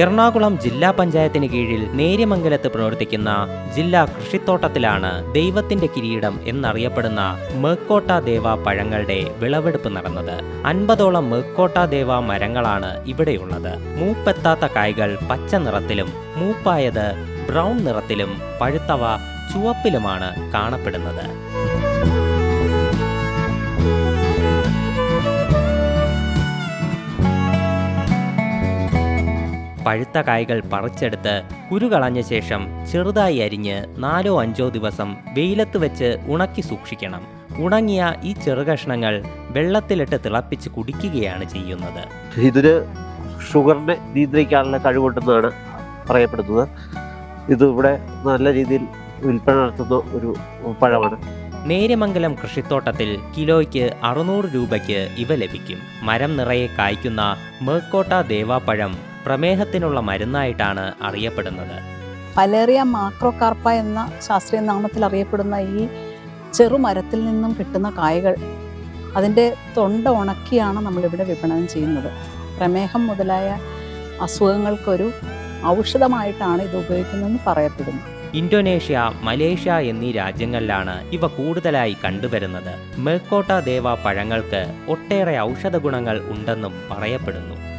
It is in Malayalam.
എറണാകുളം ജില്ലാ പഞ്ചായത്തിന് കീഴിൽ നേര്യമംഗലത്ത് പ്രവർത്തിക്കുന്ന ജില്ലാ കൃഷിത്തോട്ടത്തിലാണ് ദൈവത്തിന്റെ കിരീടം എന്നറിയപ്പെടുന്ന മേക്കോട്ട ദേവ പഴങ്ങളുടെ വിളവെടുപ്പ് നടന്നത്. അൻപതോളം മേക്കോട്ട ദേവ മരങ്ങളാണ് ഇവിടെയുള്ളത്. മൂപ്പെത്താത്ത കായ്കൾ പച്ച നിറത്തിലും മൂപ്പായത് ബ്രൗൺ നിറത്തിലും പഴുത്തവ ചുവപ്പിലുമാണ് കാണപ്പെടുന്നത്. പഴുത്ത കായ്കൾ പറിച്ചെടുത്ത് കുരുകളഞ്ഞ ശേഷം ചെറുതായി അരിഞ്ഞ് നാലോ അഞ്ചോ ദിവസം വെയിലത്ത് വെച്ച് ഉണക്കി സൂക്ഷിക്കണം. ഉണങ്ങിയ ഈ ചെറുകഷ്ണങ്ങൾ വെള്ളത്തിലിട്ട് തിളപ്പിച്ച് കുടിക്കുകയാണ് ചെയ്യുന്നത്. ഇതൊരു ഷുഗറിനെ നിയന്ത്രിക്കാനുള്ള കഴിവുണ്ടെന്നാണ് പറയപ്പെടുന്നത്. ഇത് ഇവിടെ നല്ല രീതിയിൽ വിൽപ്പന നടത്തുന്ന ഒരു പഴമാണ്. നേര്യമംഗലം കൃഷിത്തോട്ടത്തിൽ കിലോയ്ക്ക് അറുന്നൂറ് രൂപയ്ക്ക് ഇവ ലഭിക്കും. മരം നിറയെ കായ്ക്കുന്ന മേക്കോട്ട ദേവാപ്പഴം പ്രമേഹത്തിനുള്ള മരുന്നായിട്ടാണ് അറിയപ്പെടുന്നത്. പലേറിയ മാക്രോകാർപ്പ എന്ന ശാസ്ത്രീയ നാമത്തിൽ അറിയപ്പെടുന്ന ഈ ചെറുമരത്തിൽ നിന്നും കിട്ടുന്ന കായകൾ അതിന്റെ തൊണ്ട ഉണക്കിയാണ് നമ്മളിവിടെ വിപണനം ചെയ്യുന്നത്. പ്രമേഹം മുതലായ അസുഖങ്ങൾക്കൊരു ഔഷധമായിട്ടാണ് ഇത് ഉപയോഗിക്കുന്നതെന്ന് പറയപ്പെടുന്നു. ഇന്തോനേഷ്യ മലേഷ്യ എന്നീ രാജ്യങ്ങളിലാണ് ഇവ കൂടുതലായി കണ്ടുവരുന്നത്. മേക്കോട്ട ദേവ പഴങ്ങൾക്ക് ഒട്ടേറെ ഔഷധ ഗുണങ്ങൾ ഉണ്ടെന്നും പറയപ്പെടുന്നു.